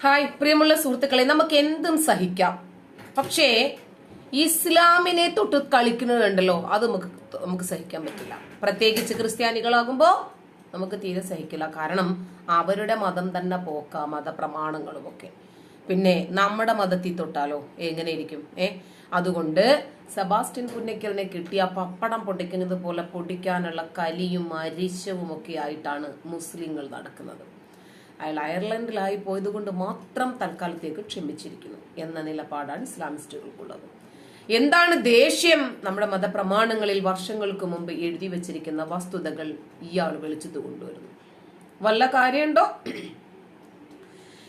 Hi പ്രിയമുള്ള സുഹൃത്തുക്കളെ നമുക്ക് എന്തും സഹിക്കാം. പക്ഷേ ഇസ്ലാമിനെ തൊട്ട് കളിക്കുന്നതുണ്ടല്ലോ അത് നമുക്ക് നമുക്ക് സഹിക്കാൻ പറ്റില്ല. പ്രത്യേകിച്ച് ക്രിസ്ത്യാനികളാകുമ്പോൾ നമുക്ക് തീരെ സഹിക്കില്ല. കാരണം അവരുടെ മതം തന്നെ പോക്ക മതപ്രമാണങ്ങളും ഒക്കെ പിന്നെ നമ്മുടെ മതത്തിൽ തൊട്ടാലോ എങ്ങനെ ഇരിക്കും ഏ? അതുകൊണ്ട് സെബാസ്റ്റ്യൻ പുന്നയ്ക്കലിനെ കിട്ടിയ പപ്പടം പൊട്ടിക്കുന്നത് പോലെ പൊടിക്കാനുള്ള കലിയും അരിശവും ഒക്കെ ആയിട്ടാണ് മുസ്ലിങ്ങൾ നടക്കുന്നത്. അയാൾ അയർലൻഡിലായി പോയതുകൊണ്ട് മാത്രം തൽക്കാലത്തേക്ക് ക്ഷമിച്ചിരിക്കുന്നു എന്ന നിലപാടാണ് ഇസ്ലാമിസ്റ്റുകൾക്കുള്ളത്. എന്താണ് ദേഷ്യം? നമ്മുടെ മതപ്രമാണങ്ങളിൽ വർഷങ്ങൾക്ക് മുമ്പ് എഴുതി വെച്ചിരിക്കുന്ന വസ്തുതകൾ ഇയാൾ വെളിച്ചത് കൊണ്ടുവരുന്നു. വല്ല കാര്യമുണ്ടോ?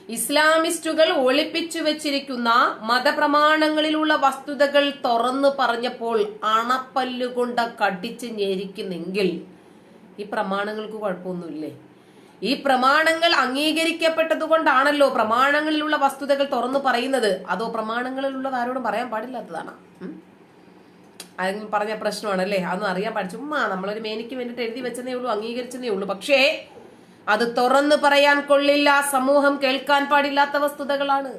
ഇസ്ലാമിസ്റ്റുകൾ ഒളിപ്പിച്ചു വെച്ചിരിക്കുന്ന മതപ്രമാണങ്ങളിലുള്ള വസ്തുതകൾ തുറന്നു പറഞ്ഞപ്പോൾ അണപ്പല്ലുകൊണ്ട് കടിച്ച് ഞെരിക്കുന്നെങ്കിൽ ഈ പ്രമാണങ്ങൾക്ക് കുഴപ്പമൊന്നുമില്ലേ? ഈ പ്രമാണങ്ങൾ അംഗീകരിക്കപ്പെട്ടത് കൊണ്ടാണല്ലോ പ്രമാണങ്ങളിലുള്ള വസ്തുതകൾ തുറന്നു പറയുന്നത്. അതോ പ്രമാണങ്ങളിലുള്ളത് ആരോടും പറയാൻ പാടില്ലാത്തതാണ്. പറഞ്ഞ പ്രശ്നമാണ് അല്ലേ അതൊന്നും അറിയാൻ പാടില്ല. ചുമ്മാ നമ്മളൊരു മേനിക്ക് വേണ്ടിയിട്ട് എഴുതി വെച്ചതേ ഉള്ളൂ അംഗീകരിച്ചതേ ഉള്ളൂ. പക്ഷേ അത് തുറന്നു പറയാൻ കൊള്ളില്ല സമൂഹം കേൾക്കാൻ പാടില്ലാത്ത വസ്തുതകളാണ്.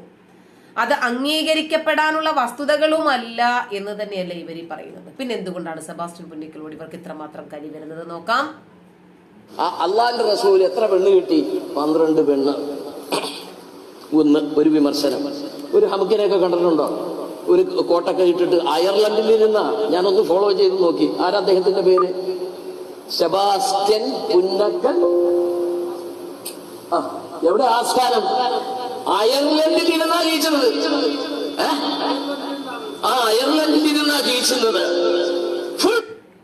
അത് അംഗീകരിക്കപ്പെടാനുള്ള വസ്തുതകളുമല്ല എന്ന് തന്നെയല്ലേ ഇവർ പറയുന്നത്. പിന്നെ എന്തുകൊണ്ടാണ് സെബാസ്റ്റ്യൻ പുന്നിക്കലോട് ഇവർക്ക് ഇത്രമാത്രം കരി വരുന്നത്? നോക്കാം. ആ അള്ളാന്റെ റസൂൽ എത്ര പെണ്ണ് കിട്ടി? പന്ത്രണ്ട് പെണ്ണ്. ഒന്ന് ഒരു വിമർശനം. ഒരു ഹമുക്കിനെയൊക്കെ കണ്ടിട്ടുണ്ടോ? ഒരു കോട്ടൊക്കെ ഇട്ടിട്ട് അയർലൻഡിൽ നിന്നാ ഞാനൊന്ന് ഫോളോ ചെയ്ത് നോക്കി. ആരാ അദ്ദേഹത്തിന്റെ പേര്? സെബാസ്റ്റ്യൻ പുന്നക്കൻ എവിടെ ആസ്ഥാനം അയർലൻഡിൽ ഇരുന്നാ ജയിച്ചത്. ആ അയർലൻഡിൽ ഇരുന്നാ ജയിച്ചത്.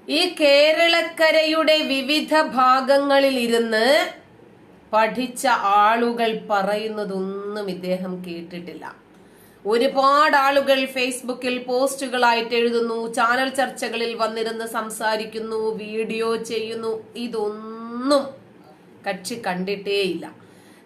ഈ കേരളക്കരയുടെ വിവിധ ഭാഗങ്ങളിൽ ഇരുന്ന് പഠിച്ച ആളുകൾ പറയുന്നതൊന്നും ഇദ്ദേഹം കേട്ടിട്ടില്ല. ഒരുപാട് ആളുകൾ ഫേസ്ബുക്കിൽ പോസ്റ്റുകളായിട്ട് എഴുതുന്നു ചാനൽ ചർച്ചകളിൽ വന്നിരുന്ന് സംസാരിക്കുന്നു വീഡിയോ ചെയ്യുന്നു. ഇതൊന്നും കക്ഷി കണ്ടിട്ടേയില്ല.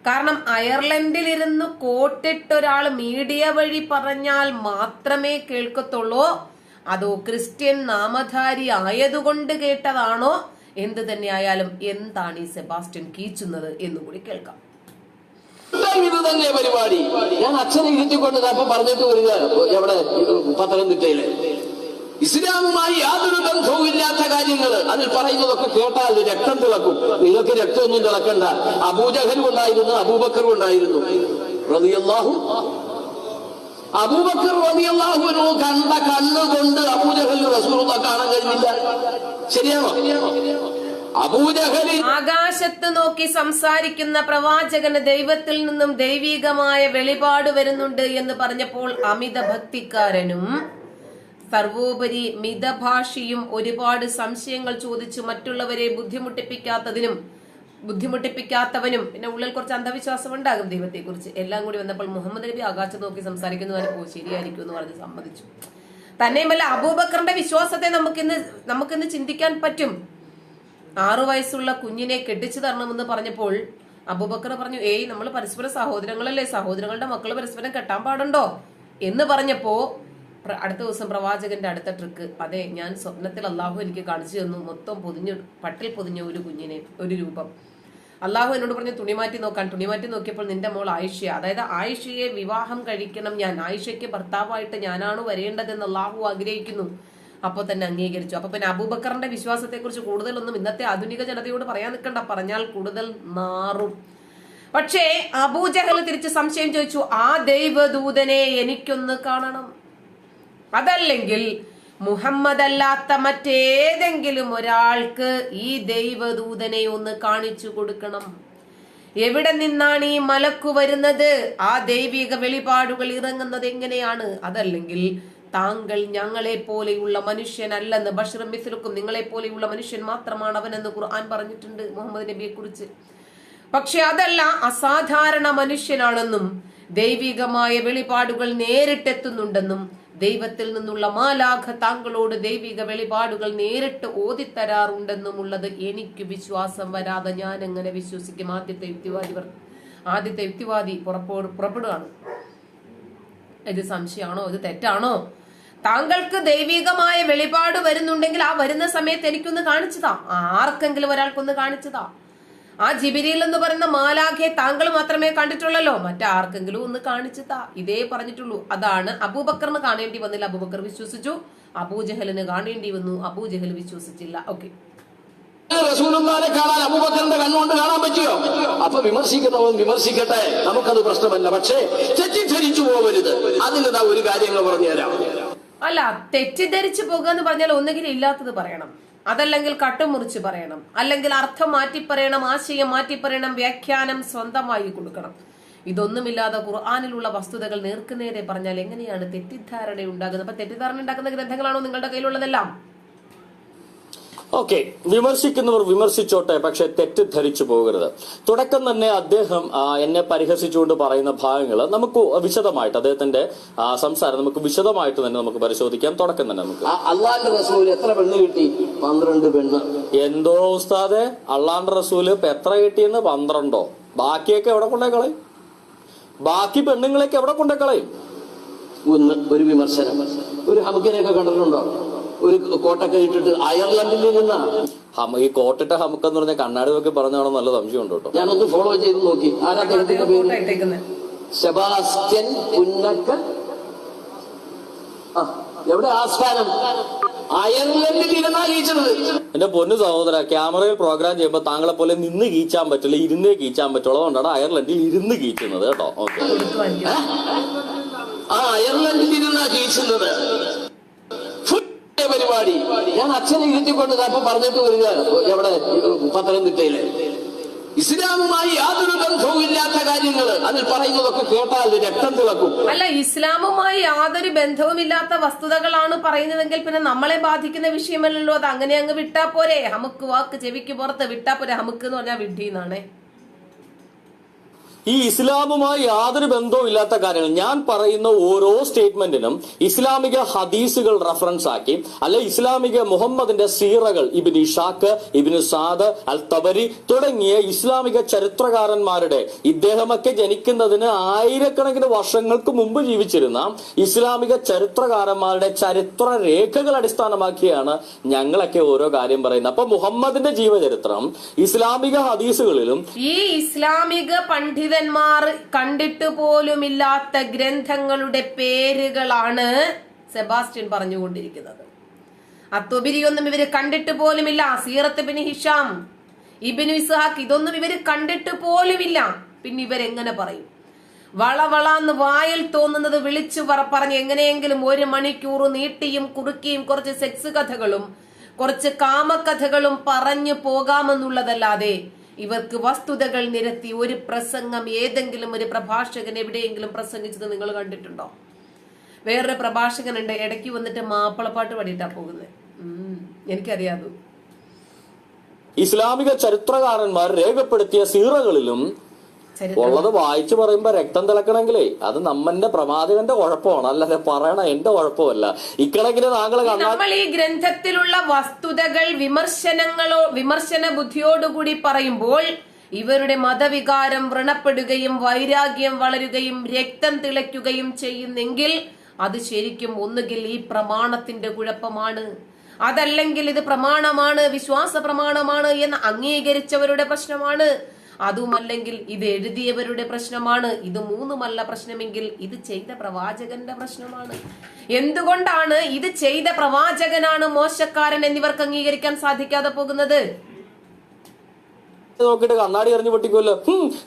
കാരണം അയർലൻഡിൽ ഇരുന്ന് കോട്ടിട്ട് ഒരാൾ മീഡിയ വഴി പറഞ്ഞാൽ മാത്രമേ കേൾക്കത്തുള്ളൂ. അതോ ക്രിസ്ത്യൻ നാമധാരി ആയതുകൊണ്ട് കേട്ടതാണോ? എന്ത് തന്നെയായാലും എന്താണ് ഈ സെബാസ്റ്റ്യൻ കീച്ചുന്നത് എന്നുകൂടി കേൾക്കാം. തന്നെ പരിപാടി. ഞാൻ അച്ഛനെ ഇരുത്തിക്കൊണ്ട് അപ്പൊ പറഞ്ഞിട്ട് വരിക. എവിടെ? പത്തനംതിട്ടയിൽ. ഇസ്ലാമുമായി യാതൊരു ബന്ധവും ഇല്ലാത്ത കാര്യങ്ങൾ. അതിൽ പറയുന്നതൊക്കെ കേട്ടാൽ രക്തം തിളക്കും. നിങ്ങൾക്ക് രക്തമൊന്നും തിളക്കണ്ട. അബൂജഹലും ഉണ്ടായിരുന്നു അബൂബക്കറും ഉണ്ടായിരുന്നു. റളിയല്ലാഹു അബൂബക്കർ റളിയല്ലാഹുവിനു കണ്ട കണ്ണുകൊണ്ട് അബൂജഹൽ റസൂൽ കാണാൻ കഴിഞ്ഞില്ല. ശരിയാണോ? ആകാശത്ത് നോക്കി സംസാരിക്കുന്ന പ്രവാചകന് ദൈവത്തിൽ നിന്നും ദൈവികമായ വെളിപാട് വരുന്നുണ്ട് എന്ന് പറഞ്ഞപ്പോൾ അമിത ഭക്തിക്കാരനും സർവോപരി മിതഭാഷിയും ഒരുപാട് സംശയങ്ങൾ ചോദിച്ചു മറ്റുള്ളവരെ ബുദ്ധിമുട്ടിപ്പിക്കാത്തതിനും ബുദ്ധിമുട്ടിപ്പിക്കാത്തവനും പിന്നെ ഉള്ളിൽ കുറച്ച് അന്ധവിശ്വാസം ഉണ്ടാകും ദൈവത്തെ കുറിച്ച് എല്ലാം കൂടി വന്നപ്പോൾ മുഹമ്മദ് നബി ആകാശത്ത് നോക്കി സംസാരിക്കുന്നു ഓ ശരിയായിരിക്കും എന്ന് പറഞ്ഞ് സമ്മതിച്ചു. തന്നെയുമല്ല അബൂബക്കറിന്റെ വിശ്വാസത്തെ നമുക്കിന്ന് നമുക്കിന്ന് ചിന്തിക്കാൻ പറ്റും. ആറു വയസ്സുള്ള കുഞ്ഞിനെ കെട്ടിച്ചു തരണമെന്ന് പറഞ്ഞപ്പോൾ അബൂബക്കർ പറഞ്ഞു ഏയ് നമ്മൾ പരസ്പര സഹോദരങ്ങളല്ലേ? സഹോദരങ്ങളുടെ മക്കൾ പരസ്പരം കെട്ടാൻ പാടുണ്ടോ? എന്ന് പറഞ്ഞപ്പോ അടുത്ത ദിവസം പ്രവാചകന്റെ അടുത്ത ട്രിക്ക്. അതെ ഞാൻ സ്വപ്നത്തിൽ അള്ളാഹു എനിക്ക് കാണിച്ചു തന്നു. മൊത്തം പൊതിഞ്ഞ് പട്ടിൽ പൊതിഞ്ഞ ഒരു കുഞ്ഞിനെ ഒരു രൂപം. അള്ളാഹു എന്നോട് പറഞ്ഞു തുണി മാറ്റി നോക്കാൻ. തുണി മാറ്റി നോക്കിയപ്പോൾ നിന്റെ മോൾ ആയിഷ അതായത് ആയിഷയെ വിവാഹം കഴിക്കണം. ഞാൻ ആയിഷയ്ക്ക് ഭർത്താവായിട്ട് ഞാനാണ് വരേണ്ടതെന്ന് അള്ളാഹു ആഗ്രഹിക്കുന്നു. അപ്പൊ തന്നെ അംഗീകരിച്ചു. അപ്പൊ പിന്നെ അബൂബക്കറിന്റെ വിശ്വാസത്തെ കുറിച്ച് കൂടുതലൊന്നും ഇന്നത്തെ ആധുനിക ജനതയോട് പറയാൻ നിൽക്കണ്ട. പറഞ്ഞാൽ കൂടുതൽ നാറും പക്ഷേ അബൂജഹൽ തിരിച്ച് സംശയം ചോദിച്ചു ആ ദൈവദൂതനെ എനിക്കൊന്ന് കാണണം. അതല്ലെങ്കിൽ മുഹമ്മദ് അല്ലാത്ത മറ്റേതെങ്കിലും ഒരാൾക്ക് ഈ ദൈവദൂതനെ ഒന്ന് കാണിച്ചു കൊടുക്കണം. എവിടെ നിന്നാണ് ഈ മലക്കു വരുന്നത്? ആ ദൈവിക വെളിപാടുകൾ ഇറങ്ങുന്നത് എങ്ങനെയാണ്? അതല്ലെങ്കിൽ താങ്കൾ ഞങ്ങളെ പോലെയുള്ള മനുഷ്യനല്ലെന്ന് ബഷറും മിസ്ലുക്കും നിങ്ങളെ പോലെയുള്ള മനുഷ്യൻ മാത്രമാണ് അവനെന്ന് ഖുർആൻ പറഞ്ഞിട്ടുണ്ട് മുഹമ്മദ് നബിയെ കുറിച്ച് പക്ഷെ അതല്ല അസാധാരണ മനുഷ്യനാണെന്നും ദൈവികമായ വെളിപാടുകൾ നേരിട്ടെത്തുന്നുണ്ടെന്നും ദൈവത്തിൽ നിന്നുള്ള മാലാഖ താങ്കളോട് ദൈവിക വെളിപാടുകൾ നേരിട്ട് ഓതിത്തരാറുണ്ടെന്നുമുള്ളത് എനിക്ക് വിശ്വാസം വരാതെ ഞാൻ എങ്ങനെ വിശ്വസിക്കും? ആദ്യത്തെ യുക്തിവാദി ആദ്യത്തെ യുക്തിവാദി പുറപ്പോ പുറപ്പെടുകയാണ്. ഇത് സംശയമാണോ? ഇത് തെറ്റാണോ? താങ്കൾക്ക് ദൈവികമായ വെളിപാട് വരുന്നുണ്ടെങ്കിൽ ആ വരുന്ന സമയത്ത് എനിക്കൊന്ന് കാണിച്ചതാ. ആർക്കെങ്കിലും ഒരാൾക്കൊന്ന് കാണിച്ചതാ. ആ ജിബിരിയിൽ എന്ന് പറയുന്ന മാലാഖയെ താങ്കൾ മാത്രമേ കണ്ടിട്ടുള്ളല്ലോ. മറ്റാർക്കെങ്കിലും ഒന്ന് കാണിച്ചു താ ഇതേ പറഞ്ഞിട്ടുള്ളൂ. അതാണ് അബൂബക്കറിന് കാണേണ്ടി വന്നില്ല. അബൂബക്കർ വിശ്വസിച്ചു. അബൂജഹലിന് കാണേണ്ടി വന്നു. അബൂജഹൽ വിശ്വസിച്ചില്ല. ഓക്കെ. റസൂലുള്ളാനെ കാണാൻ അബൂബക്കറിന്റെ കണ്ണുകൊണ്ട് കാണാൻ പറ്റിയോ? അപ്പൊ വിമർശിക്കുന്നവൻ വിമർശിക്കട്ടെ. നമുക്കത് പ്രശ്നമല്ല. പക്ഷേ തെറ്റിദ്ധരിച്ചു പോകരുത് അതിന് ഒരു കാര്യങ്ങൾ പറഞ്ഞുതരാം. അല്ല തെറ്റിദ്ധരിച്ചു പോകുക എന്ന് പറഞ്ഞാൽ ഒന്നുകിൽ ഇല്ലാത്തത് പറയണം. അതല്ലെങ്കിൽ കട്ടുമുറിച്ച് പറയണം. അല്ലെങ്കിൽ അർത്ഥം മാറ്റി പറയണം ആശയം മാറ്റി പറയണം വ്യാഖ്യാനം സ്വന്തമായി കൊടുക്കണം. ഇതൊന്നുമില്ലാതെ ഖുർആാനിലുള്ള വസ്തുതകൾ നേർക്കുനേരെ പറഞ്ഞാൽ എങ്ങനെയാണ് തെറ്റിദ്ധാരണ ഉണ്ടാകുന്നത് അപ്പൊ തെറ്റിദ്ധാരണ ഉണ്ടാക്കുന്ന ഗ്രന്ഥങ്ങളാണോ നിങ്ങളുടെ കയ്യിലുള്ളതെല്ലാം? ഓക്കെ വിമർശിക്കുന്നവർ വിമർശിച്ചോട്ടെ പക്ഷെ തെറ്റിദ്ധരിച്ചു പോകരുത്. തുടക്കം തന്നെ അദ്ദേഹം എന്നെ പരിഹസിച്ചുകൊണ്ട് പറയുന്ന ഭാഗങ്ങൾ നമുക്ക് വിശദമായിട്ട് അദ്ദേഹത്തിന്റെ സംസാരം നമുക്ക് വിശദമായിട്ട് തന്നെ നമുക്ക് പരിശോധിക്കാം. തുടക്കം തന്നെ നമുക്ക്. അള്ളാന്റെ റസൂൽ എത്ര പെണ്ണ് കിട്ടി? പന്ത്രണ്ട് പെണ്ണ്. എന്തോ ഉസ്താദെ അള്ളാന്റെ റസൂൽ ഇപ്പൊ എത്ര കിട്ടിയെന്ന് പന്ത്രണ്ടോ? ബാക്കിയൊക്കെ എവിടെ കൊണ്ടേ കളയും? ബാക്കി പെണ്ണുങ്ങളെയൊക്കെ എവിടെ കൊണ്ടേ കളയും? ഒന്ന് ഒരു വിമർശനം. ഒരു ഹമുക്കിനെയൊക്കെ കണ്ടിട്ടുണ്ടോ? ഒരു കോട്ടൊക്കെ ഇട്ടിട്ട് അയർലൻഡിൽ നിന്ന. ഹമ ഈ കോട്ടിട്ട ഹമുക്ക് എന്ന് പറഞ്ഞ കണ്ണാടി നോക്കി പറഞ്ഞാണോ നല്ല സംശയമുണ്ട് കേട്ടോ. ഞാനൊന്ന് ഫോളോ ചെയ്ത് നോക്കി. ആരാ പേര്? സെബാസ്റ്റ്യൻ പുന്നക്ക എവിടെ ആസ്ഥാനം? അയർലൻഡിൽ ഇരുന്നാ കീച്ചത് എന്റെ പൊന്നു സഹോദര ക്യാമറയിൽ പ്രോഗ്രാം ചെയ്യുമ്പോൾ താങ്കളെ പോലെ നിന്ന് കീച്ചാൻ പറ്റില്ല ഇരുന്നേ കീച്ചാൻ പറ്റുള്ളൂ. അതുകൊണ്ടാണ് അയർലൻഡിൽ ഇരുന്ന് കീച്ചുന്നത് കേട്ടോ. ഓക്കെ. ആ അയർലൻഡിൽ ഇരുന്നാ കീച്ചുന്നത്. പരിപാടി. ഞാൻ അച്ഛനെ ഇരുത്തിക്കൊണ്ട് അപ്പൊ പറഞ്ഞിട്ട് വരിക എവിടെ? പത്തനംതിട്ടയിൽ. ഇസ്ലാമുമായി യാതൊരു ബന്ധവും ഇല്ലാത്ത കാര്യങ്ങൾ അതിൽ പറയുന്നതൊക്കെ കേട്ടാൽ രക്തം തിളക്കും. അല്ല ഇസ്ലാമുമായി യാതൊരു ബന്ധവും ഇല്ലാത്ത വസ്തുതകളാണ് പറയുന്നതെങ്കിൽ പിന്നെ നമ്മളെ ബാധിക്കുന്ന വിഷയമല്ലല്ലോ. അത് അങ്ങനെ അങ്ങ് വിട്ടാ പോരെ. ഹമുക്ക് വാക്ക് ചെവിക്ക് പുറത്ത് വിട്ടാ പോരെ. ഹമുക്ക് എന്ന് പറഞ്ഞാൽ വിഡ്ഢിന്നാണേ ഈ ഇസ്ലാമുമായി യാതൊരു ബന്ധവും ഇല്ലാത്ത കാര്യങ്ങൾ. ഞാൻ പറയുന്ന ഓരോ സ്റ്റേറ്റ്മെന്റിനും ഇസ്ലാമിക ഹദീസുകൾ റഫറൻസ് ആക്കി അല്ലെ ഇസ്ലാമിക മുഹമ്മദിന്റെ സീറകൾ ഇബിന് ഇഷാക്ക് ഇബിന് സാദ് അൽ തബരി തുടങ്ങിയ ഇസ്ലാമിക ചരിത്രകാരന്മാരുടെ ഇദ്ദേഹമൊക്കെ ജനിക്കുന്നതിന് ആയിരക്കണക്കിന് വർഷങ്ങൾക്ക് മുമ്പ് ജീവിച്ചിരുന്ന ഇസ്ലാമിക ചരിത്രകാരന്മാരുടെ ചരിത്ര രേഖകൾ അടിസ്ഥാനമാക്കിയാണ് ഞങ്ങളൊക്കെ ഓരോ കാര്യം പറയുന്നത്. അപ്പൊ മുഹമ്മദിന്റെ ജീവചരിത്രം ഇസ്ലാമിക ഹദീസുകളിലും ഈ ഇസ്ലാമിക പണ്ഡിതന്മാർ കണ്ടിട്ട് പോലുമില്ലാത്ത ഗ്രന്ഥങ്ങളുടെ പേരുകളാണ് സെബാസ്റ്റ്യൻ പറഞ്ഞുകൊണ്ടിരിക്കുന്നത്. അത്തുബിരിയൊന്നും ഇവർ കണ്ടിട്ട് പോലുമില്ല. സീറത്ത് ബിൻ ഹിഷാം ഇബിനു ഇസ്ഹാഖ് ഇതൊന്നും ഇവർ കണ്ടിട്ട് പോലുമില്ല. പിന്നെ ഇവരെങ്ങനെ പറയും? വളവളാന്ന് വായിൽ തോന്നുന്നത് വിളിച്ചു പറ- പറഞ്ഞ് എങ്ങനെയെങ്കിലും ഒരു മണിക്കൂർ നീട്ടിയും കുറുക്കിയും കുറച്ച് സെക്സ് കഥകളും കുറച്ച് കാമകഥകളും പറഞ്ഞു പോകാമെന്നുള്ളതല്ലാതെ ഇവർക്ക് വസ്തുതകൾ നിരത്തി ഒരു പ്രസംഗം ഏതെങ്കിലും ഒരു പ്രഭാഷകൻ എവിടെയെങ്കിലും പ്രസംഗിച്ചത് നിങ്ങൾ കണ്ടിട്ടുണ്ടോ? വേറൊരു പ്രഭാഷകനുണ്ട് ഇടയ്ക്ക് വന്നിട്ട് മാപ്പിളപ്പാട്ട് പാടിയിട്ടാ പോകുന്നത്. എനിക്കറിയാതു ഇസ്ലാമിക ചരിത്രകാരന്മാർ രേഖപ്പെടുത്തിയ സീറകളിലും ഉള്ളത് വായിച്ചു പറയുമ്പോ രക്തം തിളക്കണമെങ്കിലേ അത് നമ്മന്റെ പ്രമാദകന്റെ കുഴപ്പമാണ്. അല്ലാതെ പറയണ എന്റെ കുഴപ്പമല്ല. ഇക്കണക്കിന് താങ്കൾ നമ്മൾ ഈ ഗ്രന്ഥത്തിലുള്ള വസ്തുതകൾ വിമർശനങ്ങളോ വിമർശന ബുദ്ധിയോടുകൂടി പറയുമ്പോൾ ഇവരുടെ മതവികാരം വ്രണപ്പെടുകയും വൈരാഗ്യം വളരുകയും രക്തം തിളയ്ക്കുകയും ചെയ്യുന്നെങ്കിൽ അത് ശരിക്കും ഒന്നുകിൽ ഈ പ്രമാണത്തിന്റെ കുഴപ്പമാണ്. അതല്ലെങ്കിൽ ഇത് പ്രമാണമാണ് വിശ്വാസ പ്രമാണമാണ് എന്ന് അംഗീകരിച്ചവരുടെ പ്രശ്നമാണ്. അതുമല്ലെങ്കിൽ ഇത് എഴുതിയവരുടെ പ്രശ്നമാണ്. ഇത് മൂന്നുമല്ല പ്രശ്നമെങ്കിൽ ഇത് ചെയ്ത പ്രവാചകന്റെ പ്രശ്നമാണ്. എന്തുകൊണ്ടാണ് ഇത് ചെയ്ത പ്രവാചകനാണ് മോശക്കാരൻ എന്നിവർക്ക് അംഗീകരിക്കാൻ സാധിക്കാതെ പോകുന്നത്? നോക്കിയിട്ട് കണ്ണാടി എറിഞ്ഞു പൊട്ടിക്കുമല്ലോ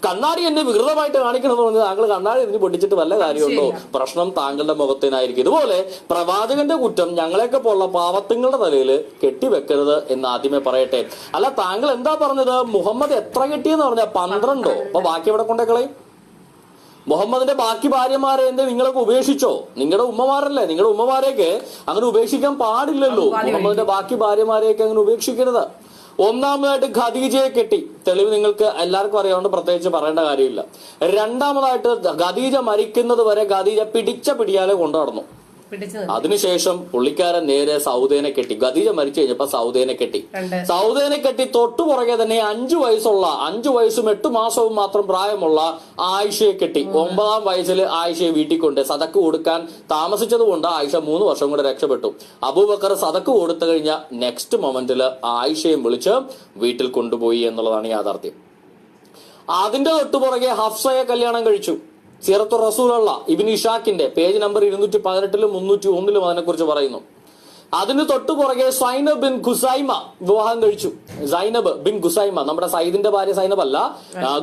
കണ്ണാടി എന്നെ വികൃതമായിട്ട് കാണിക്കണമെന്ന് പറഞ്ഞ് താങ്കൾ കണ്ണാടി എറിഞ്ഞു പൊട്ടിച്ചിട്ട് വല്ല കാര്യമുണ്ടോ? പ്രശ്നം താങ്കളുടെ മുഖത്തിനായിരിക്കും. ഇതുപോലെ പ്രവാചകന്റെ കുറ്റം ഞങ്ങളെയൊക്കെ പോലുള്ള പാവത്തുങ്ങളുടെ തലയിൽ കെട്ടിവെക്കരുത് എന്ന് ആദ്യമേ പറയട്ടെ. അല്ല താങ്കൾ എന്താ പറഞ്ഞത്? മുഹമ്മദ് എത്ര കെട്ടിയെന്ന് പറഞ്ഞ? പന്ത്രണ്ടോ? അപ്പൊ ബാക്കി എവിടെ കൊണ്ടേക്കളെ മുഹമ്മദിന്റെ ബാക്കി ഭാര്യമാരെ എന്തേ നിങ്ങളൊക്കെ ഉപേക്ഷിച്ചോ? നിങ്ങളുടെ ഉമ്മമാരല്ലേ? നിങ്ങളുടെ ഉമ്മമാരെയൊക്കെ അങ്ങനെ ഉപേക്ഷിക്കാൻ പാടില്ലല്ലോ. മുഹമ്മദിന്റെ ബാക്കി ഭാര്യമാരെയൊക്കെ അങ്ങനെ ഉപേക്ഷിക്കരുത്. ഒന്നാമതായിട്ട് ഖദീജയെ കെട്ടി തെളിവ് നിങ്ങൾക്ക് എല്ലാവർക്കും അറിയാവുന്ന പ്രത്യേകിച്ച് പറയേണ്ട കാര്യമില്ല രണ്ടാമതായിട്ട് ഖദീജ മരിക്കുന്നത് വരെ ഖദീജ പിടിച്ച പിടിയാലെ കൊണ്ടു നടന്നു പിടിച്ചു നിർത്തി. അതിനുശേഷം പുള്ളിക്കാരൻ നേരെ സൗദേനെ കെട്ടി. ഖദീജ മരിച്ചു കഴിഞ്ഞപ്പോ സൗദേനെ കെട്ടി. സൗദേനെ കെട്ടി തൊട്ടു പുറകെ തന്നെ അഞ്ചു വയസ്സുള്ള അഞ്ചു വയസ്സും എട്ട് മാസവും മാത്രം പ്രായമുള്ള ആയിഷയെ കെട്ടി. ഒമ്പതാം വയസ്സിൽ ആയിഷയെ വീട്ടിൽ കൊണ്ട് സതക്ക് കൊടുക്കാൻ താമസിച്ചത് കൊണ്ട് ആയിഷ മൂന്ന് വർഷം കൂടെ രക്ഷപ്പെട്ടു. അബൂബക്കർ സതക്ക് കൊടുത്തു കഴിഞ്ഞ നെക്സ്റ്റ് മൊമെന്റിൽ ആയിഷയും വിളിച്ച് വീട്ടിൽ കൊണ്ടുപോയി എന്നുള്ളതാണ് യാഥാർത്ഥ്യം. അതിന്റെ തൊട്ടുപുറകെ ഹഫ്സയെ കല്യാണം കഴിച്ചു. സീറത്തു റസൂലുള്ള ഇബിൻ ഇഷാക്കിന്റെ പേജ് നമ്പർ ഇരുന്നൂറ്റി പതിനെട്ടിലും മുന്നൂറ്റി ഒന്നിലും അതിനെക്കുറിച്ച് പറയുന്നു. അതിന് തൊട്ടു പുറകെ സൈനബ് ബിൻ ഖുസൈമ വിവാഹം കഴിച്ചു. സൈനബ് ബിൻ ഖുസൈമ നമ്മുടെ സൈദിന്റെ ഭാര്യ സൈനബ് അല്ല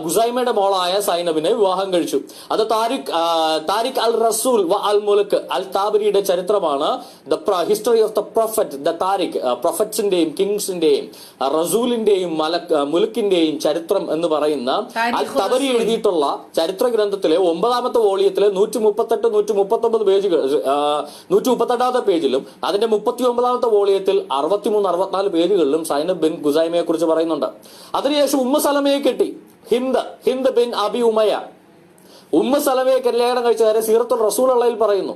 ഖുസൈമയുടെ മോളായ സൈനബിനെ വിവാഹം കഴിച്ചു. അത് താരിഖ് താരിഖ് അൽ റസൂൽ വ അൽ മുലക്ക് അൽ താബരിയുടെ ചരിത്രമാണ്. The history of the prophet the Tarikh പ്രൊഫറ്റ്സിന്റെയും കിങ്സിന്റെയും റസൂലിന്റെയും മലക്ക് മുലുക്കിന്റെയും മുലക്കിന്റെയും ചരിത്രം എന്ന് പറയുന്ന അൽ തബരി എഴുതിയിട്ടുള്ള ചരിത്ര ഗ്രന്ഥത്തിലെ ഒമ്പതാമത്തെ വോളിയത്തിലെ നൂറ്റി മുപ്പത്തെട്ട് നൂറ്റി മുപ്പത്തി ഒമ്പത് പേജുകൾ നൂറ്റി മുപ്പത്തെട്ടാമത്തെ പേജിലും അതിന്റെ മുപ്പത്തി ഒമ്പതാമത്തെ വോളിയത്തിൽ അറുപത്തിമൂന്ന് അറുപത്തിനാല് പേജുകളിലും സൈനബ് ബിൻ ഗുസൈമയെ കുറിച്ച് പറയുന്നുണ്ട്. അതിനുശേഷം ഉമ്മ സലമയെ കിട്ടി. Hind Hind bin Abi Umayya Umm സലമയെ കല്യാണം കഴിച്ച നേരെ സീറത്തുൽ റസൂൽ അള്ളയിൽ പറയുന്നു.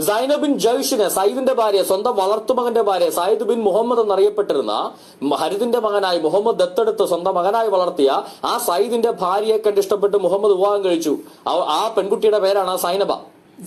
സൈനബ് ബിൻ ജയ്ഷിനെ സയ്യിദിന്റെ ഭാര്യ സ്വന്തം വളർത്തുമകന്റെ ഭാര്യ സയ്യിദ് ബിൻ മുഹമ്മദ് എന്നറിയപ്പെട്ടിരുന്ന ഹരിദിന്റെ മകനായി മുഹമ്മദ് ദത്തെടുത്ത് സ്വന്തം മകനായി വളർത്തിയ ആ സയ്യിദിന്റെ ഭാര്യയെ കണ്ടിഷ്ടപ്പെട്ട് മുഹമ്മദ് വിവാഹം കഴിച്ചു. ആ പെൺകുട്ടിയുടെ പേരാണ് സൈനബ.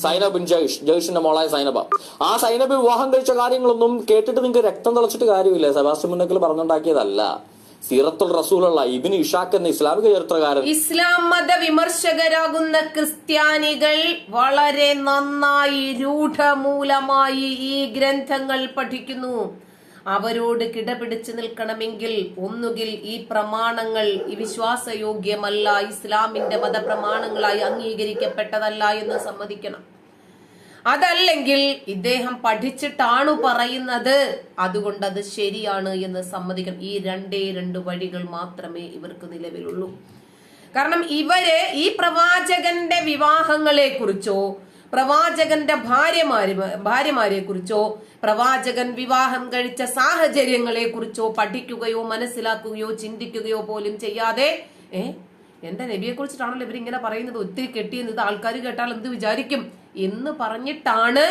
സൈനബ് ബിൻ ജയ്ഷ് ജയ്ഷിന്റെ മോളായ സൈനബ. ആ സൈനബ് വിവാഹം കഴിച്ച കാര്യങ്ങളൊന്നും കേട്ടിട്ട് നിങ്ങൾക്ക് രക്തം തിളച്ചിട്ട് കാര്യമില്ല. സെബാസ്റ്റ്യൻ മുന്നക്കൽ പറഞ്ഞുണ്ടാക്കിയതല്ല. സീറത്തുൽ റസൂലുള്ള ഇബിന് ഇഷാഖ് എന്ന ഇസ്ലാമിക ചരിത്രകാരൻ. ഇസ്ലാം മത വിമർശകരാകുന്ന ക്രിസ്ത്യാനികൾ വളരെ നന്നായി രൂഢമൂലമായി ഈ ഗ്രന്ഥങ്ങൾ പഠിക്കുന്നു. അവരോട് കിടപിടിച്ചു നിൽക്കണമെങ്കിൽ ഒന്നുകിൽ ഈ പ്രമാണങ്ങൾ വിശ്വാസയോഗ്യമല്ല ഇസ്ലാമിന്റെ മതപ്രമാണങ്ങളായി അംഗീകരിക്കപ്പെട്ടതല്ല എന്ന് സമ്മതിക്കണം. അതല്ലെങ്കിൽ ഇദ്ദേഹം പഠിച്ചിട്ടാണ് പറയുന്നത്. അതുകൊണ്ട് അത് ശരിയാണ് എന്ന് സമ്മതിക്കണം. ഈ രണ്ടേ രണ്ട് വഴികൾ മാത്രമേ ഇവർക്ക് നിലവിലുള്ളൂ. കാരണം ഇവർ ഈ പ്രവാചകന്റെ വിവാഹങ്ങളെ കുറിച്ചോ പ്രവാചകന്റെ ഭാര്യമാര് ഭാര്യമാരെ കുറിച്ചോ പ്രവാചകൻ വിവാഹം കഴിച്ച സാഹചര്യങ്ങളെ കുറിച്ചോ പഠിക്കുകയോ മനസ്സിലാക്കുകയോ ചിന്തിക്കുകയോ പോലും ചെയ്യാതെ ഏ? എന്റെ നബിയെ കുറിച്ചിട്ടാണല്ലോ ഇവരിങ്ങനെ പറയുന്നത്. ഒത്തിരി കെട്ടിയെന്ന് ഇത് ആൾക്കാർ കേട്ടാൽ എന്ത് വിചാരിക്കും? എന്ന് പറഞ്ഞിട്ടാണ്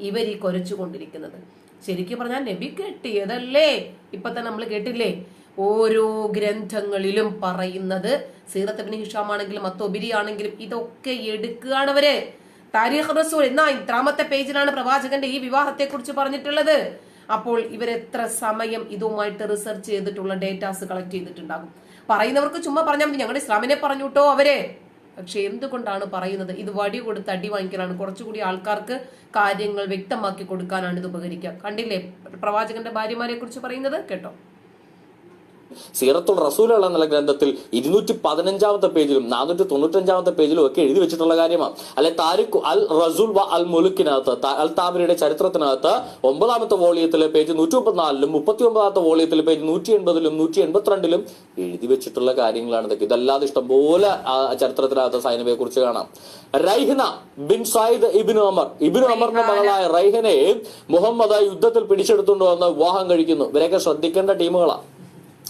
ഇവർ ഈ കൊരച്ചുകൊണ്ടിരിക്കുന്നത് ശരിക്കും പറഞ്ഞാൽ നബി കെട്ടിയതല്ലേ? ഇപ്പൊ തന്നെ നമ്മൾ കേട്ടില്ലേ? ഓരോ ഗ്രന്ഥങ്ങളിലും പറയുന്നത് സീറത്ത് ബിൻ ഹിഷാം ആണെങ്കിലും മത്തോബിരി ആണെങ്കിലും ഇതൊക്കെ എടുക്കുകയാണ് അവർ താരിഖ് റസൂൽ എന്ന ഇത്രാമത്തെ പേജിലാണ് പ്രവാചകന്റെ ഈ വിവാഹത്തെ കുറിച്ച് പറഞ്ഞിട്ടുള്ളത്. അപ്പോൾ ഇവരെത്ര സമയം ഇതുമായിട്ട് റിസർച്ച് ചെയ്തിട്ടുള്ള ഡേറ്റാസ് കളക്ട് ചെയ്തിട്ടുണ്ടാകും. പറയുന്നവർക്ക് ചുമ്മാ പറഞ്ഞാൽ മതി. ഞങ്ങളുടെ ഇസ്ലാമിനെ പറഞ്ഞുട്ടോ അവരെ. പക്ഷെ എന്തുകൊണ്ടാണ് പറയുന്നത്? ഇത് വടി കൊടുത്ത് അടി വാങ്ങിക്കലാണ്. കുറച്ചുകൂടി ആൾക്കാർക്ക് കാര്യങ്ങൾ വ്യക്തമാക്കി കൊടുക്കാനാണ് ഇത് ഉപകരിക്കുക. കണ്ടില്ലേ? പ്രവാചകന്റെ ഭാര്യമാരെ കുറിച്ച് പറയുന്നത്? കേട്ടോ. സീറത്തുൽ റസൂലുള്ള എന്ന ഗ്രന്ഥത്തിൽ ഇരുന്നൂറ്റി പതിനഞ്ചാമത്തെ പേജിലും നാനൂറ്റി തൊണ്ണൂറ്റഞ്ചാമത്തെ പേജിലും ഒക്കെ എഴുതി വെച്ചിട്ടുള്ള കാര്യമാണ്. അല്ലെ താരിഖ് അൽ റസൂൽ വ അൽ മുലുക്കിനകത്ത് അൽ താബിരിയുടെ ചരിത്രത്തിനകത്ത് ഒമ്പതാമത്തെ വോളിയത്തിലെ പേജ് നൂറ്റി മുപ്പത്തിനാലിലും മുപ്പത്തി ഒമ്പതാമത്തെ വോളിയത്തിലെ പേജ് നൂറ്റി എൺപതിലും നൂറ്റി എൺപത്തിരണ്ടിലും എഴുതി വെച്ചിട്ടുള്ള കാര്യങ്ങളാണ് ഇതൊക്കെ. ഇതല്ലാതെ ഇഷ്ടംപോലെ ചരിത്രത്തിനകത്ത് സൈനബയെ കുറിച്ച് കാണാം. Raihana bin Zaid ibn Amr. Ibn അമറിന്റെ മകളായ റൈഹനെ മുഹമ്മദ് യുദ്ധത്തിൽ പിടിച്ചെടുത്തുകൊണ്ട് വന്ന് വിവാഹം കഴിക്കുന്നു. ഇവരെയൊക്കെ ശ്രദ്ധിക്കേണ്ട ടീമുകളാണ്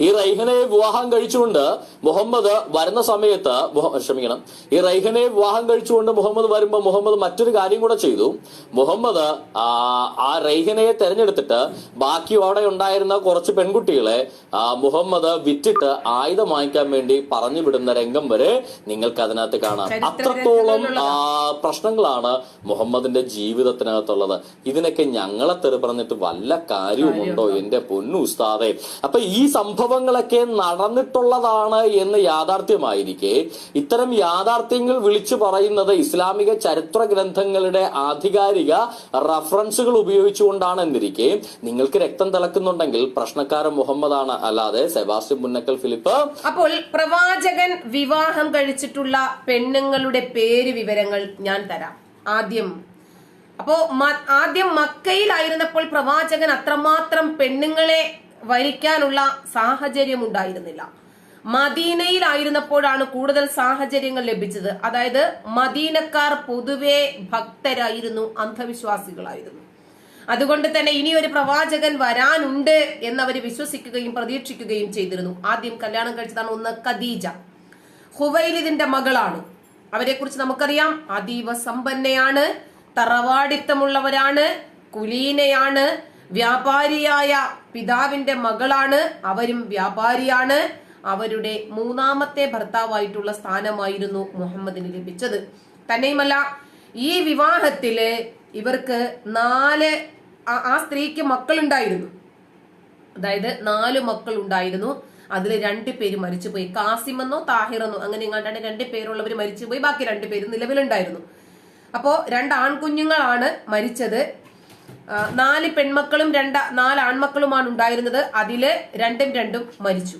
ഈ റൈഹനയെ വിവാഹം കഴിച്ചുകൊണ്ട് മുഹമ്മദ് വരുന്ന സമയത്ത് ക്ഷമിക്കണം. ഈ റൈഹനെ വിവാഹം കഴിച്ചുകൊണ്ട് മുഹമ്മദ് വരുമ്പോൾ മുഹമ്മദ് മറ്റൊരു കാര്യം കൂടെ ചെയ്തു. മുഹമ്മദ് ആ റൈഹനയെ തെരഞ്ഞെടുത്തിട്ട് ബാക്കി അവിടെ ഉണ്ടായിരുന്ന കുറച്ച് പെൺകുട്ടികളെ മുഹമ്മദ് വിറ്റിട്ട് ആയുധം വാങ്ങിക്കാൻ വേണ്ടി പറഞ്ഞു വിടുന്ന രംഗം വരെ നിങ്ങൾക്ക് അതിനകത്ത് കാണാം. അത്രത്തോളം പ്രശ്നങ്ങളാണ് മുഹമ്മദിന്റെ ജീവിതത്തിനകത്തുള്ളത്. ഇതിനൊക്കെ ഞങ്ങളെ തെറി പറഞ്ഞിട്ട് വല്ല കാര്യവുമുണ്ടോ എന്റെ പൊന്നു ഉസ്താദെ? അപ്പൊ ഈ സംഭവങ്ങളൊക്കെ നടന്നിട്ടുള്ളതാണ് എന്ന് യാഥാർത്ഥ്യമായിരിക്കെ. ഇത്തരം യാഥാർത്ഥ്യങ്ങൾ വിളിച്ചു പറയുന്നത് ഇസ്ലാമിക ചരിത്ര ഗ്രന്ഥങ്ങളുടെ ആധികാരിക റഫറൻസുകൾ ഉപയോഗിച്ചുകൊണ്ടാണ് എന്നിരിക്കെ. നിങ്ങൾക്ക് രക്തം തിളക്കുന്നുണ്ടെങ്കിൽ പ്രശ്നക്കാരൻ മുഹമ്മദാണ്. അല്ലാതെ സെബാസ്റ്റ്യൻ മുന്നക്കൽ ഫിലിപ്പ്. അപ്പോൾ പ്രവാചകൻ വിവാഹം കഴിച്ചിട്ടുള്ള പെണ്ണുങ്ങളുടെ പേര് വിവരങ്ങൾ ഞാൻ തരാം. ആദ്യം. അപ്പോ ആദ്യം മക്കയിലായിരുന്നപ്പോൾ പ്രവാചകൻ അത്രമാത്രം പെണ്ണുങ്ങളെ വരിക്കാനുള്ള സാഹചര്യം ഉണ്ടായിരുന്നില്ല മദീനയിലായിരുന്നപ്പോഴാണ് കൂടുതൽ സാഹചര്യങ്ങൾ ലഭിച്ചത്. അതായത് മദീനക്കാർ പൊതുവെ ഭക്തരായിരുന്നു അന്ധവിശ്വാസികളായിരുന്നു. അതുകൊണ്ട് തന്നെ ഇനി ഒരു പ്രവാചകൻ വരാനുണ്ട് എന്നവർ വിശ്വസിക്കുകയും പ്രതീക്ഷിക്കുകയും ചെയ്തിരുന്നു. ആദ്യം കല്യാണം കഴിച്ചതാണ് ഒന്ന് ഖദീജ. ഹുവൈലിദിന്റെ മകളാണ്. അവരെക്കുറിച്ച് നമുക്കറിയാം. അതീവ സമ്പന്നയാണ് തറവാടിത്തമുള്ളവരാണ് കുലീനയാണ് വ്യാപാരിയായ പിതാവിന്റെ മകളാണ്. അവരും വ്യാപാരിയാണ്. അവരുടെ മൂന്നാമത്തെ ഭർത്താവായിട്ടുള്ള സ്ഥാനമായിരുന്നു മുഹമ്മദിന് ലഭിച്ചത്. തന്നെയുമല്ല ഈ വിവാഹത്തിൽ ഇവർക്ക് നാല് ആ- സ്ത്രീക്ക് മക്കളുണ്ടായിരുന്നു. അതായത് നാല് മക്കൾ ഉണ്ടായിരുന്നു അതിൽ രണ്ട് പേര് മരിച്ചുപോയി. കാസിം എന്നോ താഹിറെന്നോ അങ്ങനെ ഇങ്ങാണ്ടാണ് രണ്ട് പേരുള്ളവർ മരിച്ചുപോയി. ബാക്കി രണ്ട് പേര് നിലവിലുണ്ടായിരുന്നു. അപ്പോ രണ്ട് ആൺകുഞ്ഞുങ്ങളാണ് മരിച്ചത്. നാല് പെൺമക്കളും രണ്ട നാല് ആൺമക്കളുമാണ് ഉണ്ടായിരുന്നത്. അതിൽ രണ്ടും രണ്ടും മരിച്ചു.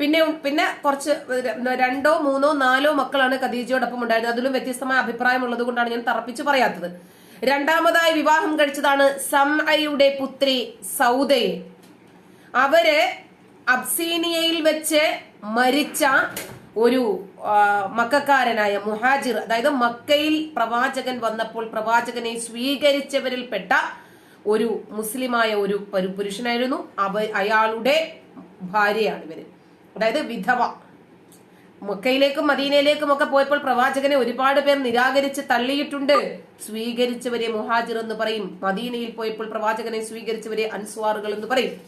പിന്നെ പിന്നെ കുറച്ച് രണ്ടോ മൂന്നോ നാലോ മക്കളാണ് ഖദീജയോടൊപ്പം ഉണ്ടായിരുന്നത്. അതിലും വ്യത്യസ്തമായ അഭിപ്രായം ഉള്ളത് കൊണ്ടാണ് ഞാൻ തറപ്പിച്ച് പറയാത്തത്. രണ്ടാമതായി വിവാഹം കഴിച്ചതാണ് സംഅയുടെ പുത്രി സൗദയെ അവർ അബ്സീനിയയിൽ വെച്ച് മരിച്ച ഒരു മക്കാരനായ മുഹാജിർ അതായത് മക്കയിൽ പ്രവാചകൻ വന്നപ്പോൾ പ്രവാചകനെ സ്വീകരിച്ചവരിൽപ്പെട്ട ഒരു മുസ്ലിമായ ഒരു പരു- പുരുഷനായിരുന്നു. അവ അയാളുടെ ഭാര്യയാണ് ഇവർ. അതായത് വിധവ. മക്കയിലേക്കും മദീനയിലേക്കും ഒക്കെ പോയപ്പോൾ പ്രവാചകനെ ഒരുപാട് പേർ നിരാകരിച്ച് തള്ളിയിട്ടുണ്ട്. സ്വീകരിച്ചവരെ മുഹാജിർ എന്ന് പറയും. മദീനയിൽ പോയപ്പോൾ പ്രവാചകനെ സ്വീകരിച്ചവരെ അൻസ്വാറുകൾ എന്ന് പറയും.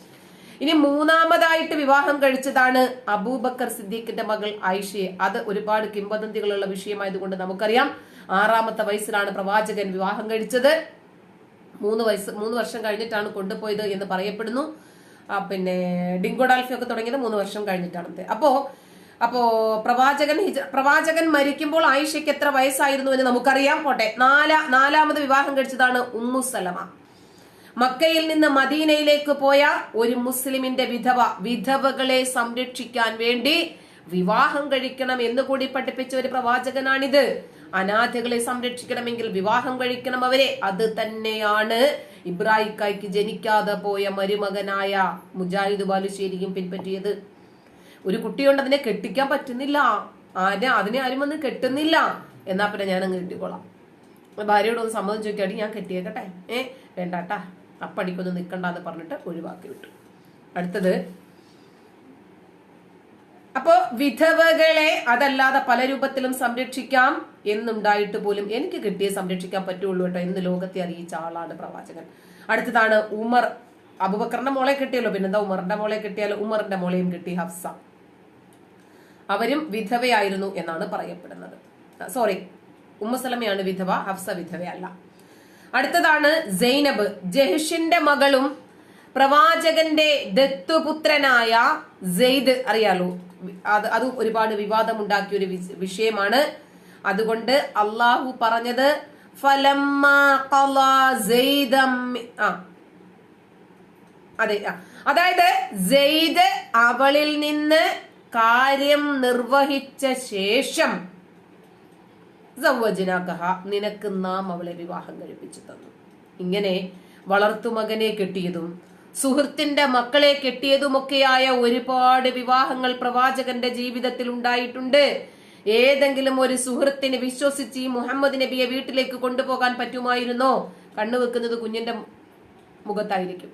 ഇനി മൂന്നാമതായിട്ട് വിവാഹം കഴിച്ചതാണ് അബൂബക്കർ സിദ്ദീഖിന്റെ മകൾ ആയിഷയെ. അത് ഒരുപാട് കിംവദന്തികളുള്ള വിഷയമായതുകൊണ്ട് നമുക്കറിയാം. ആറാമത്തെ വയസ്സിലാണ് പ്രവാചകൻ വിവാഹം കഴിച്ചത്. മൂന്ന് വയസ്സ് മൂന്ന് വർഷം കഴിഞ്ഞിട്ടാണ് കൊണ്ടുപോയത് എന്ന് പറയപ്പെടുന്നു. പിന്നെ ഡിങ്കോഡാൽഫി ഒക്കെ തുടങ്ങിയത് മൂന്ന് വർഷം കഴിഞ്ഞിട്ടാണ് അപ്പോ അപ്പോ പ്രവാചകൻ പ്രവാചകൻ മരിക്കുമ്പോൾ ആയിഷയ്ക്ക് എത്ര വയസ്സായിരുന്നു എന്ന് നമുക്കറിയാം. പോട്ടെ നാല നാലാമത് വിവാഹം കഴിച്ചതാണ് ഉമ്മു സലമ. മക്കയിൽ നിന്ന് മദീനയിലേക്ക് പോയ ഒരു മുസ്ലിമിന്റെ വിധവ വിധവകളെ സംരക്ഷിക്കാൻ വേണ്ടി വിവാഹം കഴിക്കണം എന്ന് കൂടി പഠിപ്പിച്ച ഒരു പ്രവാചകനാണിത്. അനാഥകളെ സംരക്ഷിക്കണമെങ്കിൽ വിവാഹം കഴിക്കണം അവരെ. അത് തന്നെയാണ് ഇബ്രാഹിക്കായ്ക്ക് ജനിക്കാതെ പോയ മരുമകനായ മുജാഹിദ് ബാലുശ്ശേരിയും പിൻപറ്റിയത്. ഒരു കുട്ടിയുണ്ട് അതിനെ കെട്ടിക്കാൻ പറ്റുന്നില്ല. ആരെ അതിനെ ആരും വന്ന് കെട്ടുന്നില്ല. എന്നാ പിന്നെ ഞാൻ അങ്ങ് കെട്ടിക്കോളാം. ഭാര്യയോട് ഒന്ന് സമ്മതം ചോദിക്കാടി ഞാൻ കെട്ടിയേക്കട്ടെ. ഏ വേണ്ടാട്ടാ. നിൽക്കണ്ട നിൽക്കണ്ടെന്ന് പറഞ്ഞിട്ട് ഒഴിവാക്കി വിട്ടു. അടുത്തത് അപ്പോ വിധവകളെ അതല്ലാതെ പല രൂപത്തിലും സംരക്ഷിക്കാം എന്നുണ്ടായിട്ട് പോലും എനിക്ക് കിട്ടിയേ സംരക്ഷിക്കാൻ പറ്റുള്ളൂ കേട്ടോ എന്ന് ലോകത്തെ അറിയിച്ച ആളാണ് പ്രവാചകൻ. അടുത്തതാണ് ഉമർ. അബുബക്കറിന്റെ മോളെ കിട്ടിയല്ലോ പിന്നെന്താ ഉമറിന്റെ മോളെ കിട്ടിയാലോ? ഉമറിന്റെ മോളെയും കിട്ടി ഹഫ്സ. അവരും വിധവയായിരുന്നു എന്നാണ് പറയപ്പെടുന്നത്. സോറി ഉമ്മസലമയാണ് വിധവ ഹഫ്സ വിധവയല്ല അടുത്തതാണ് സൈനബ്. ജഹിഷിന്റെ മകളും പ്രവാചകന്റെ ദത്തുപുത്രനായ സെയ്ദ് അറിയാലോ? അത് അത് ഒരുപാട് വിവാദമുണ്ടാക്കിയ ഒരു വിഷയമാണ്. അതുകൊണ്ട് അള്ളാഹു പറഞ്ഞത് അതെ അതായത് സെയ്ദ് അവളിൽ നിന്ന് കാര്യം നിർവഹിച്ച ശേഷം സവ്വജനാകഹ നിനക്ക് നാം അവളെ വിവാഹം കഴിപ്പിച്ചു തന്നു. ഇങ്ങനെ വളർത്തുമകനെ കെട്ടിയതും സുഹൃത്തിന്റെ മക്കളെ കെട്ടിയതുമൊക്കെയായ ഒരുപാട് വിവാഹങ്ങൾ പ്രവാചകന്റെ ജീവിതത്തിൽ ഉണ്ടായിട്ടുണ്ട്. ഏതെങ്കിലും ഒരു സുഹൃത്തിനെ വിശ്വസിച്ച് ഈ മുഹമ്മദ് നബിയെ വീട്ടിലേക്ക് കൊണ്ടുപോകാൻ പറ്റുമായിരുന്നോ? കണ്ണുവെക്കുന്നത് കുഞ്ഞിന്റെ മുഖത്തായിരിക്കും.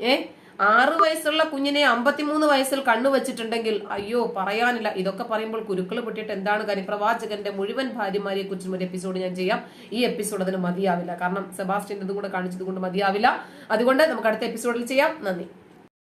ഏ? ആറു വയസ്സുള്ള കുഞ്ഞിനെ അമ്പത്തിമൂന്ന് വയസ്സിൽ കണ്ണു വെച്ചിട്ടുണ്ടെങ്കിൽ അയ്യോ പറയാനില്ല. ഇതൊക്കെ പറയുമ്പോൾ കുരുക്കൾ പൊട്ടിയിട്ട് എന്താണ് കാര്യം? പ്രവാചകന്റെ മുഴുവൻ ഭാര്യമാരെ കുറിച്ചും ഒരു എപ്പിസോഡ് ഞാൻ ചെയ്യാം. ഈ എപ്പിസോഡ് അതിന് മതിയാവില്ല. കാരണം സെബാസ്റ്റ്യൻ കൂടെ കാണിച്ചത് കൊണ്ട് മതിയാവില്ല. അതുകൊണ്ട് നമുക്ക് അടുത്ത എപ്പിസോഡിൽ ചെയ്യാം. നന്ദി.